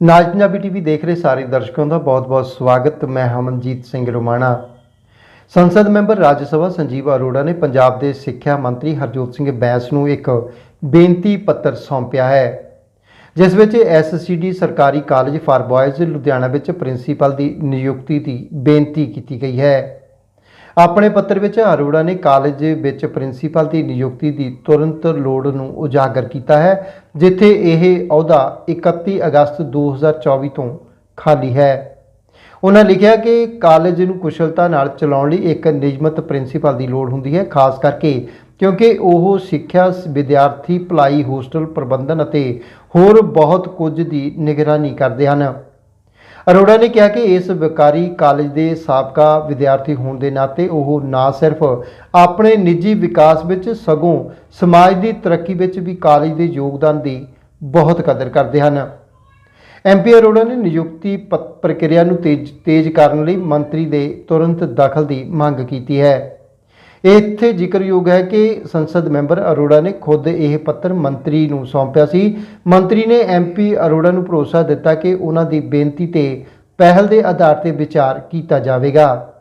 ਨਾਜ Punjabi TV ਦੇਖ ਰਹੇ ਸਾਰੇ ਦਰਸ਼ਕਾਂ ਦਾ ਬਹੁਤ-ਬਹੁਤ ਸਵਾਗਤ। ਮੈਂ ਹਮਨਜੀਤ ਸਿੰਘ ਰੋਮਾਣਾ। ਸੰਸਦ ਮੈਂਬਰ ਰਾਜ ਸਭਾ ਸੰਜੀਵ ਅਰੋੜਾ ਨੇ ਪੰਜਾਬ ਦੇ ਸਿੱਖਿਆ ਮੰਤਰੀ ਹਰਜੋਤ ਸਿੰਘ ਬੈਂਸ ਨੂੰ ਇੱਕ ਬੇਨਤੀ ਪੱਤਰ ਸੌਂਪਿਆ ਹੈ, ਜਿਸ ਵਿੱਚ ਐਸਸੀਡੀ ਸਰਕਾਰੀ ਕਾਲਜ ਫਾਰ ਬॉयਜ਼ ਲੁਧਿਆਣਾ ਵਿੱਚ ਪ੍ਰਿੰਸੀਪਲ ਦੀ ਨਿਯੁਕਤੀ ਦੀ ਬੇਨਤੀ ਕੀਤੀ ਗਈ ਹੈ। ਆਪਣੇ ਪੱਤਰ ਵਿੱਚ ਅਰੋੜਾ ਨੇ ਕਾਲਜ ਵਿੱਚ ਪ੍ਰਿੰਸੀਪਲ ਦੀ ਨਿਯੁਕਤੀ ਦੀ ਤੁਰੰਤ ਲੋੜ ਨੂੰ ਉਜਾਗਰ ਕੀਤਾ ਹੈ, ਜਿੱਥੇ ਇਹ ਅਹੁਦਾ 31 ਅਗਸਤ 2024 ਤੋਂ ਖਾਲੀ ਹੈ। ਉਹਨਾਂ ਲਿਖਿਆ ਕਿ ਕਾਲਜ ਨੂੰ ਕੁਸ਼ਲਤਾ ਨਾਲ ਚਲਾਉਣ ਲਈ ਇੱਕ ਨਿਯਮਤ ਪ੍ਰਿੰਸੀਪਲ ਦੀ ਲੋੜ ਹੁੰਦੀ ਹੈ, ਖਾਸ ਕਰਕੇ ਕਿਉਂਕਿ ਉਹ ਸਿੱਖਿਆ ਵਿਦਿਆਰਥੀ ਭਲਾਈ ਹੋਸਟਲ ਪ੍ਰਬੰਧਨ ਅਤੇ ਹੋਰ ਬਹੁਤ ਕੁਝ ਦੀ ਨਿਗਰਾਨੀ ਕਰਦੇ ਹਨ। ਅਰੋੜਾ ਨੇ ਕਿਹਾ ਕਿ ਇਸ ਵਿਕਾਰੀ ਕਾਲਜ ਦੇ ਸਾਬਕਾ ਵਿਦਿਆਰਥੀ ਹੋਣ ਦੇ ਨਾਤੇ ਉਹ ਨਾ ਸਿਰਫ ਆਪਣੇ ਨਿੱਜੀ ਵਿਕਾਸ ਵਿੱਚ, ਸਗੋਂ ਸਮਾਜ ਦੀ ਤਰੱਕੀ ਵਿੱਚ ਵੀ ਕਾਲਜ ਦੇ ਯੋਗਦਾਨ ਦੀ ਬਹੁਤ ਕਦਰ ਕਰਦੇ ਹਨ। ਐਮਪੀ ਅਰੋੜਾ ਨੇ ਨਿਯੁਕਤੀ ਪ- ਪ੍ਰਕਿਰਿਆ ਨੂੰ ਤੇਜ਼ ਤੇਜ਼ ਕਰਨ ਲਈ ਮੰਤਰੀ ਦੇ ਤੁਰੰਤ ਦਖਲ ਦੀ ਮੰਗ ਕੀਤੀ ਹੈ। ਇੱਥੇ ਜ਼ਿਕਰਯੋਗ ਹੈ ਕਿ ਸੰਸਦ ਮੈਂਬਰ ਅਰੋੜਾ ਨੇ ਖੁਦ ਇਹ ਪੱਤਰ ਮੰਤਰੀ ਨੂੰ ਸੌਂਪਿਆ ਸੀ। ਮੰਤਰੀ ਨੇ ਐਮਪੀ ਅਰੋੜਾ ਨੂੰ ਭਰੋਸਾ ਦਿੱਤਾ ਕਿ ਉਹਨਾਂ ਦੀ ਬੇਨਤੀ ਤੇ ਪਹਿਲ ਦੇ ਆਧਾਰ ਤੇ ਵਿਚਾਰ ਕੀਤਾ ਜਾਵੇਗਾ।